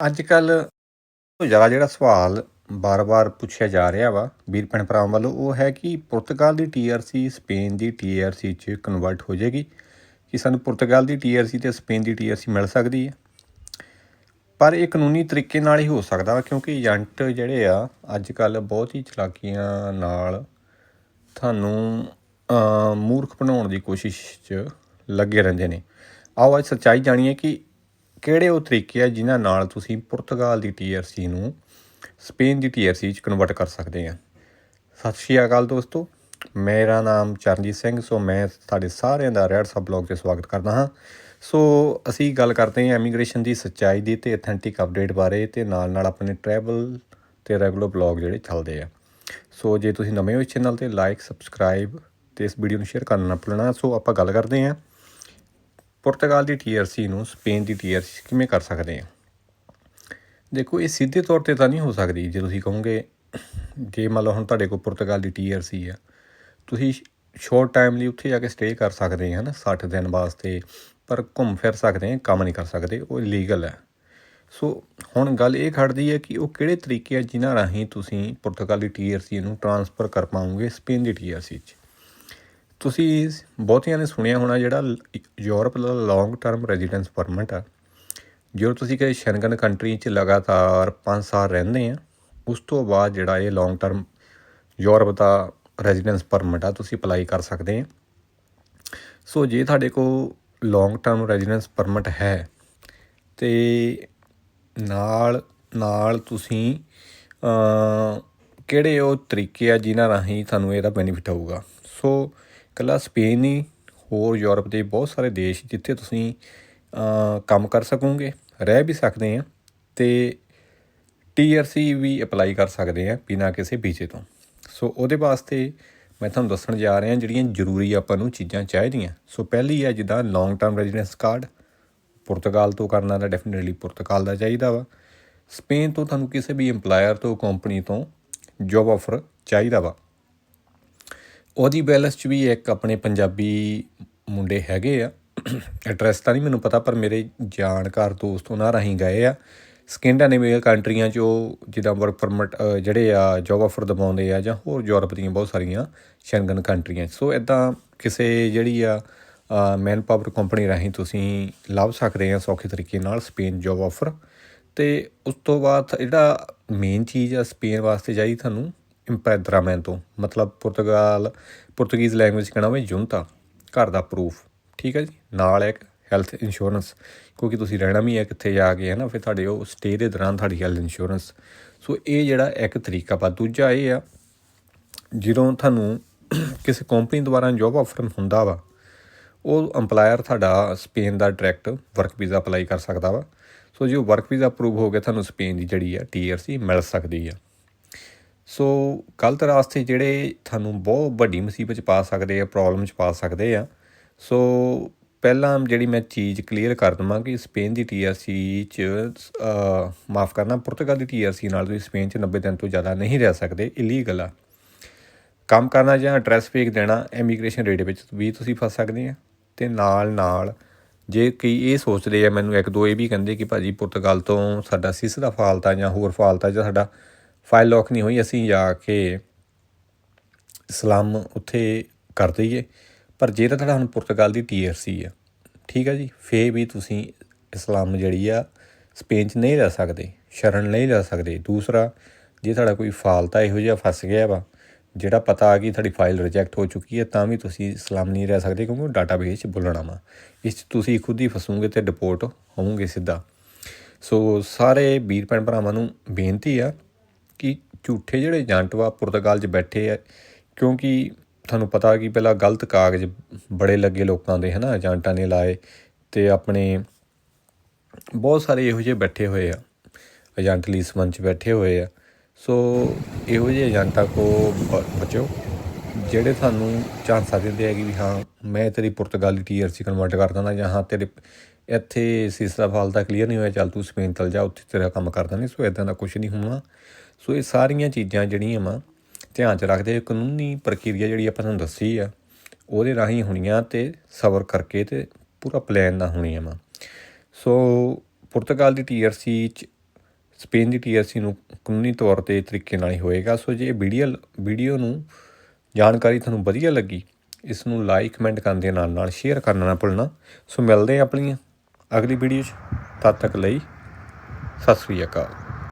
ਅੱਜ ਕੱਲ੍ਹ ਤੋਂ ਜ਼ਿਆਦਾ ਜਿਹੜਾ ਸਵਾਲ ਬਾਰ-ਬਾਰ ਪੁੱਛਿਆ ਜਾ ਰਿਹਾ ਵਾ, ਵੀਰ ਭੈਣ ਭਰਾਵਾਂ ਵੱਲੋਂ, ਉਹ ਹੈ ਕਿ ਪੁਰਤਗਾਲ ਦੀ ਟੀਆਰਸੀ ਸਪੇਨ ਦੀ ਟੀਆਰਸੀ 'ਚ ਕਨਵਰਟ ਹੋ ਜਾਏਗੀ? ਕਿ ਸਾਨੂੰ ਪੁਰਤਗਾਲ ਦੀ ਟੀਆਰਸੀ ਤੇ ਸਪੇਨ ਦੀ ਟੀਆਰਸੀ ਮਿਲ ਸਕਦੀ ਹੈ? ਪਰ ਇਹ ਕਾਨੂੰਨੀ ਤਰੀਕੇ ਨਾਲ ਹੀ ਹੋ ਸਕਦਾ ਵਾ, ਕਿਉਂਕਿ ਏਜੰਟ ਜਿਹੜੇ ਆ ਅੱਜ ਕੱਲ੍ਹ ਬਹੁਤ ਹੀ ਚਲਾਕੀਆਂ ਨਾਲ ਤੁਹਾਨੂੰ ਮੂਰਖ ਬਣਾਉਣ ਦੀ ਕੋਸ਼ਿਸ਼ 'ਚ ਲੱਗੇ ਰਹਿੰਦੇ ਨੇ। ਆਓ ਅੱਜ ਸੱਚਾਈ ਜਾਣੀਏ ਕਿ ਕਿਹੜੇ ਉਹ ਤਰੀਕੇ ਆ ਜਿਨ੍ਹਾਂ ਨਾਲ ਤੁਸੀਂ ਪੁਰਤਗਾਲ ਦੀ ਟੀਆਰਸੀ ਨੂੰ ਸਪੇਨ ਦੀ ਟੀਆਰਸੀ 'ਚ ਕਨਵਰਟ ਕਰ ਸਕਦੇ ਆ? ਸਤਿ ਸ਼੍ਰੀ ਅਕਾਲ ਦੋਸਤੋ, ਮੇਰਾ ਨਾਮ ਚਰਨਜੀਤ ਸਿੰਘ, ਸੋ ਮੈਂ ਤੁਹਾਡੇ ਸਾਰਿਆਂ ਦਾ ਰੈਡ ਸਬ ਬਲੌਗ ਤੇ ਸਵਾਗਤ ਕਰਦਾ ਹਾਂ। ਸੋ ਅਸੀਂ ਗੱਲ ਕਰਦੇ ਹਾਂ ਇਮੀਗ੍ਰੇਸ਼ਨ ਦੀ ਸੱਚਾਈ ਦੀ ਤੇ ਅਥੈਂਟਿਕ ਅਪਡੇਟ ਬਾਰੇ ਤੇ ਨਾਲ ਨਾਲ ਆਪਣੇ ਟਰੈਵਲ ਤੇ ਰੈਗੂਲਰ ਬਲੌਗ ਜਿਹੜੇ ਚੱਲਦੇ ਆ। ਸੋ ਜੇ ਤੁਸੀਂ ਨਵੇਂ ਹੋ ਇਸ ਚੈਨਲ ਤੇ ਲਾਈਕ ਸਬਸਕ੍ਰਾਈਬ ਤੇ ਇਸ ਵੀਡੀਓ ਨੂੰ ਸ਼ੇਅਰ ਕਰਨਾ ਨਾ ਭੁੱਲਣਾ। ਸੋ ਆਪਾਂ ਗੱਲ ਕਰਦੇ ਹਾਂ ਪੁਰਤਗਾਲ ਦੀ ਟੀਆਰਸੀ ਨੂੰ ਸਪੇਨ ਦੀ ਟੀਆਰਸੀ ਕਿਵੇਂ ਕਰ ਸਕਦੇ ਹਾਂ ਦੇਖੋ, ਇਹ ਸਿੱਧੇ ਤੌਰ ਤੇ ਤਾਂ ਨਹੀਂ ਹੋ ਸਕਦੀ, ਜੇ ਤੁਸੀਂ ਕਹੋਗੇ, ਜੇ ਮੰਨ ਲਓ ਹੁਣ ਤੁਹਾਡੇ ਕੋਲ ਪੁਰਤਗਾਲ ਦੀ ਟੀਆਰਸੀ ਆ, ਤੁਸੀਂ ਸ਼ੋਰਟ ਟਾਈਮ ਲਈ ਉੱਥੇ ਜਾ ਕੇ ਸਟੇ ਕਰ ਸਕਦੇ ਆ ਨਾ 60 ਦਿਨ ਵਾਸਤੇ, ਪਰ ਘੁੰਮ ਫਿਰ ਸਕਦੇ ਆ, ਕੰਮ ਨਹੀਂ ਕਰ ਸਕਦੇ, ਉਹ ਇਲੀਗਲ ਹੈ ਸੋ, ਹੁਣ ਗੱਲ ਇਹ ਖੜਦੀ ਹੈ ਕਿ ਉਹ ਕਿਹੜੇ ਤਰੀਕੇ ਆ ਜਿਨ੍ਹਾਂ ਰਾਹੀਂ ਤੁਸੀਂ ਪੁਰਤਗਾਲ ਦੀ ਟੀਆਰਸੀ ਨੂੰ ਟਰਾਂਸਫਰ ਕਰ ਪਾਉਂਗੇ ਸਪੇਨ ਦੀ ਟੀਆਰਸੀ 'ਚ? ਤੁਸੀਂ ਬਹੁਤਿਆਂ ਨੇ ਸੁਣਿਆ ਹੋਣਾ ਜਿਹੜਾ ਯੂਰਪ ਦਾ ਲੌਂਗ ਟਰਮ ਰੈਜ਼ੀਡੈਂਸ ਪਰਮਿਟ ਆ। ਜਦੋਂ ਤੁਸੀਂ ਕਿਸੇ ਸ਼ੈਂਗਨ ਕੰਟਰੀ 'ਚ ਲਗਾਤਾਰ 5 ਸਾਲ ਰਹਿੰਦੇ ਆ, ਉਸ ਤੋਂ ਬਾਅਦ ਜਿਹੜਾ ਇਹ ਲੌਂਗ ਟਰਮ ਯੂਰਪ ਦਾ ਰੈਜ਼ੀਡੈਂਸ ਪਰਮਿਟ ਆ, ਤੁਸੀਂ ਅਪਲਾਈ ਕਰ ਸਕਦੇ ਆ। ਸੋ ਜੇ ਤੁਹਾਡੇ ਕੋਲ ਲੌਂਗ ਟਰਮ ਰੈਜ਼ੀਡੈਂਸ ਪਰਮਿਟ ਹੈ, ਤੇ ਨਾਲ ਨਾਲ ਤੁਸੀਂ ਕਿਹੜੇ ਉਹ ਤਰੀਕੇ ਆ ਜਿਨ੍ਹਾਂ ਰਾਹੀਂ ਤੁਹਾਨੂੰ ਇਹਦਾ ਬੈਨੀਫਿਟ ਹੋਊਗਾ। ਸੋ ਇਕੱਲਾ ਸਪੇਨ ਹੀ ਹੋਰ ਯੂਰਪ ਦੇ ਬਹੁਤ ਸਾਰੇ ਦੇਸ਼ ਜਿੱਥੇ ਤੁਸੀਂ ਕੰਮ ਕਰ ਸਕੋਗੇ, ਰਹਿ ਵੀ ਸਕਦੇ ਆ ਤੇ ਟੀਆਰਸੀ ਵੀ ਅਪਲਾਈ ਕਰ ਸਕਦੇ ਆ ਬਿਨਾਂ ਕਿਸੇ ਵੀਜ਼ੇ ਤੋਂ। ਸੋ ਉਹਦੇ ਵਾਸਤੇ ਮੈਂ ਤੁਹਾਨੂੰ ਦੱਸਣ ਜਾ ਰਿਹਾ ਜਿਹੜੀਆਂ ਜ਼ਰੂਰੀ ਆਪਾਂ ਨੂੰ ਚੀਜ਼ਾਂ ਚਾਹੀਦੀਆਂ। ਸੋ ਪਹਿਲੀ ਹੈ ਜਿੱਦਾਂ long term residence card Portugal ਤੋਂ ਕਰਨਾ ਤਾਂ ਡੈਫੀਨਿਟਲੀ ਪੁਰਤਗਾਲ ਦਾ ਚਾਹੀਦਾ ਵਾ। ਸਪੇਨ ਤੋਂ ਤੁਹਾਨੂੰ ਕਿਸੇ ਵੀ EMPLOYER ਤੋਂ ਕੰਪਨੀ ਤੋਂ ਜੌਬ ਆਫਰ ਚਾਹੀਦਾ ਵਾ। ਉਹਦੀ ਬੈਲੈਂਸ 'ਚ ਵੀ ਇੱਕ ਆਪਣੇ ਪੰਜਾਬੀ ਮੁੰਡੇ ਹੈਗੇ ਆ। ਐਡਰੈਸ ਤਾਂ ਨਹੀਂ ਮੈਨੂੰ ਪਤਾ, ਪਰ ਮੇਰੇ ਜਾਣਕਾਰ ਦੋਸਤ ਉਹਨਾਂ ਰਾਹੀਂ ਗਏ ਆ। ਸਕੈਂਡੇਨੇਵੀਆ ਕੰਟਰੀਆਂ 'ਚ ਉਹ ਜਿੱਦਾਂ ਵਰਕ ਪਰਮਿਟ ਜਿਹੜੇ ਆ ਜੌਬ ਆਫਰ ਦਬਾਉਂਦੇ ਆ ਜਾਂ ਹੋਰ ਯੂਰਪ ਦੀਆਂ ਬਹੁਤ ਸਾਰੀਆਂ ਸ਼ੈਂਗਨ ਕੰਟਰੀਆਂ 'ਚ ਸੋ ਇਦਾਂ ਕਿਸੇ ਜਿਹੜੀ ਆ ਮੈਨ ਪਾਵਰ ਕੰਪਨੀ ਰਾਹੀਂ ਤੁਸੀਂ ਲੱਭ ਸਕਦੇ ਆ ਸੌਖੇ ਤਰੀਕੇ ਨਾਲ ਸਪੇਨ ਜੌਬ ਆਫਰ ਤੇ ਉਸ ਤੋਂ ਬਾਅਦ ਜਿਹੜਾ ਮੇਨ ਚੀਜ਼ ਆ ਸਪੇਨ ਵਾਸਤੇ ਚਾਹੀਦੀ ਤੁਹਾਨੂੰ ਇੰਪੈਦਰਾਮੈਨ ਤੋਂ ਮਤਲਬ ਪੁਰਤਗਾਲ, ਪੁਰਤਗੀਜ਼ ਲੈਂਗੁਏਜ ਕਹਿਣਾ ਹੋਵੇ ਜੁਨਤਾ, ਘਰ ਦਾ ਪ੍ਰੂਫ ਠੀਕ ਹੈ ਜੀ? ਨਾਲ ਇੱਕ ਹੈਲਥ ਇੰਸ਼ੋਰੈਂਸ ਕਿਉਂਕਿ ਤੁਸੀਂ ਰਹਿਣਾ ਵੀ ਹੈ ਕਿੱਥੇ ਜਾ ਕੇ ਹੈ ਨਾ ਫਿਰ ਤੁਹਾਡੇ ਉਹ ਸਟੇ ਦੇ ਦੌਰਾਨ ਤੁਹਾਡੀ ਹੈਲਥ ਇੰਸ਼ੋਰੈਂਸ ਸੋ ਇਹ ਜਿਹੜਾ ਇੱਕ ਤਰੀਕਾ ਵਾ, ਦੂਜਾ ਇਹ ਆ, ਜਦੋਂ ਤੁਹਾਨੂੰ ਕਿਸੇ ਕੰਪਨੀ ਦੁਆਰਾ ਜੌਬ ਆਫਰ ਹੁੰਦਾ ਵਾ, ਉਹ EMPLOYER ਤੁਹਾਡਾ ਸਪੇਨ ਦਾ ਡਾਇਰੈਕਟ ਵਰਕ ਵੀਜ਼ਾ ਅਪਲਾਈ ਕਰ ਸਕਦਾ ਵਾ। ਸੋ ਜੇ ਵਰਕ ਵੀਜ਼ਾ ਅਪਰੂਵ ਹੋ ਗਿਆ ਤੁਹਾਨੂੰ ਸਪੇਨ ਦੀ ਜਿਹੜੀ ਆ ਟੀਆਰਸੀ ਮਿਲ ਸਕਦੀ ਆ। ਸੋ ਗਲਤ ਰਾਸਤੇ ਜਿਹੜੇ ਤੁਹਾਨੂੰ ਬਹੁਤ ਵੱਡੀ ਮੁਸੀਬਤ ਚ ਪਾ ਸਕਦੇ ਆ ਪ੍ਰੋਬਲਮ ਚ ਪਾ ਸਕਦੇ ਆ। ਸੋ ਪਹਿਲਾਂ ਜਿਹੜੀ ਮੈਂ ਚੀਜ਼ ਕਲੀਅਰ ਕਰ ਦਵਾਂ ਕਿ ਸਪੇਨ ਦੀ ਟੀਆਰਸੀ ਚ ਮਾਫ ਕਰਨਾ, ਪੁਰਤਗਾਲ ਦੀ ਟੀਆਰਸੀ ਨਾਲ ਤੁਸੀਂ ਸਪੇਨ ਚ 90 ਦਿਨ ਤੋਂ ਜ਼ਿਆਦਾ ਨਹੀਂ ਰਹਿ ਸਕਦੇ ਇਲੀਗਲ ਆ। ਕੰਮ ਕਰਨਾ ਜਾਂ ਐਡਰੈਸ ਫੇਕ ਦੇਣਾ ਇਮੀਗ੍ਰੇਸ਼ਨ ਰੇਟ ਵਿੱਚ ਵੀ ਤੁਸੀਂ ਫਸ ਸਕਦੇ ਆ। ਤੇ ਨਾਲ ਨਾਲ ਜੇ ਕਈ ਇਹ ਸੋਚਦੇ ਆ, ਮੈਨੂੰ ਇੱਕ ਦੋ ਇਹ ਵੀ ਕਹਿੰਦੇ ਕਿ ਭਾਜੀ ਪੁਰਤਗਾਲ ਤੋਂ ਸਾਡਾ ਸਿਸ ਦਾ ਫਾਲਤਾ ਜਾਂ ਹੋਰ ਫਾਲਤਾ ਜਾਂ ਸਾਡਾ ਫਾਈਲ ਲੌਕ ਨਹੀਂ ਹੋਈ, ਅਸੀਂ ਜਾ ਕੇ ਇਸਲਾਮ ਉੱਥੇ ਕਰ ਦਈਏ। ਪਰ ਜੇ ਤਾਂ ਤੁਹਾਡਾ ਹੁਣ ਪੁਰਤਗਾਲ ਦੀ ਟੀਆਰਸੀ ਆ, ਠੀਕ ਆ ਜੀ ਫੇ ਵੀ ਤੁਸੀਂ ਇਸਲਾਮ ਜਿਹੜੀ ਆ, ਸਪੇਨ 'ਚ ਨਹੀਂ ਰਹਿ ਸਕਦੇ, ਸ਼ਰਨ ਨਹੀਂ ਰਹਿ ਸਕਦੇ। ਦੂਸਰਾ, ਜੇ ਤੁਹਾਡਾ ਕੋਈ ਫਾਲਤਾ ਇਹੋ ਜਿਹਾ ਫਸ ਗਿਆ ਵਾ, ਜਿਹੜਾ ਪਤਾ ਆ ਕਿ ਤੁਹਾਡੀ ਫਾਈਲ ਰਿਜੈਕਟ ਹੋ ਚੁੱਕੀ ਹੈ ਤਾਂ ਵੀ ਤੁਸੀਂ ਇਸਲਾਮ ਨਹੀਂ ਰਹਿ ਸਕਦੇ, ਕਿਉਂਕਿ ਉਹ ਡਾਟਾਬੇਸ 'ਚ ਬੁੱਲਣਾ ਵਾ। ਇਸ 'ਚ ਤੁਸੀਂ ਖੁਦ ਹੀ ਫਸੋਗੇ ਤੇ ਡਿਪੋਰਟ ਹੋਵੋਗੇ ਸਿੱਧਾ। ਸੋ ਸਾਰੇ ਵੀਰ ਭੈਣ ਭਰਾਵਾਂ ਨੂੰ ਬੇਨਤੀ ਆ ਕਿ ਝੂਠੇ ਜਿਹੜੇ ਏਜੰਟ ਵਾ ਪੁਰਤਗਾਲ 'ਚ ਬੈਠੇ ਆ, ਕਿਉਂਕਿ ਤੁਹਾਨੂੰ ਪਤਾ ਕਿ ਪਹਿਲਾਂ ਗਲਤ ਕਾਗਜ਼ ਬੜੇ ਲੱਗੇ ਲੋਕਾਂ ਦੇ, ਹਨਾ, ਏਜੰਟਾਂ ਨੇ ਲਾਏ ਤੇ ਆਪਣੇ ਬਹੁਤ ਸਾਰੇ ਇਹੋ ਜਿਹੇ ਬੈਠੇ ਹੋਏ ਆ, ਏਜੰਟ ਲੀਸਮਨ 'ਚ ਬੈਠੇ ਹੋਏ ਆ। ਸੋ ਇਹੋ ਜਿਹੇ ਏਜੰਟਾਂ ਕੋ ਬਚੋ। ਜਿਹੜੇ ਤੁਹਾਨੂੰ ਝਾਂਸਾ ਦਿੰਦੇ ਆ ਕਿ ਵੀ ਹਾਂ, ਮੈਂ ਤੇਰੀ ਪੁਰਤਗਾਲੀ ਟੀਆਰਸੀ ਕਨਵਰਟ ਕਰ ਦਾਂਗਾ ਜਾਂ ਹਾਂ, ਤੇਰੇ ਇੱਥੇ ਸੀਸਾ ਫਾਲਤਾ ਕਲੀਅਰ ਨਹੀਂ ਹੋਇਆ, ਚੱਲ ਤੂੰ ਸਪੇਨ ਚਲ ਜਾ, ਉੱਥੇ ਤੇਰਾ ਕੰਮ ਕਰ ਦਾਂਗੇ ਸੋ ਇਦਾਂ ਦਾ ਕੁਝ ਨਹੀਂ ਹੋਣਾ। ਸੋ ਇਹ ਸਾਰੀਆਂ ਚੀਜ਼ਾਂ ਜਿਹੜੀਆਂ ਵਾ, ਧਿਆਨ 'ਚ ਰੱਖਦੇ ਕਾਨੂੰਨੀ ਪ੍ਰਕਿਰਿਆ ਜਿਹੜੀ ਆਪਾਂ ਤੁਹਾਨੂੰ ਦੱਸੀ ਆ, ਉਹਦੇ ਰਾਹੀਂ ਹੋਣੀਆਂ ਤੇ ਸਬਰ ਕਰਕੇ ਤੇ ਪੂਰਾ ਪਲਾਨ ਨਾਲ ਹੋਣੀਆਂ ਵਾ। ਸੋ ਪੁਰਤਗਾਲ ਦੀ ਟੀਆਰਸੀ ਚ ਸਪੇਨ ਦੀ ਟੀਆਰਸੀ ਨੂੰ ਕਾਨੂੰਨੀ ਤੌਰ ਤੇ ਤਰੀਕੇ ਨਾਲ ਹੀ ਹੋਏਗਾ। ਸੋ ਜੇ ਵੀਡੀਓ ਵੀਡੀਓ ਨੂੰ ਜਾਣਕਾਰੀ ਤੁਹਾਨੂੰ ਵਧੀਆ ਲੱਗੀ, ਇਸ ਨੂੰ ਲਾਈਕ ਕਮੈਂਟ ਕਰਨ ਦੇ ਨਾਲ ਨਾਲ ਸ਼ੇਅਰ ਕਰਨਾ ਨਾ ਭੁੱਲਣਾ। ਸੋ ਮਿਲਦੇ ਹਾਂ ਆਪਣੀਆਂ ਅਗਲੀ ਵੀਡੀਓ 'ਚ। ਤਦ ਤੱਕ ਲਈ, ਸਤਿ ਸ੍ਰੀ ਅਕਾਲ।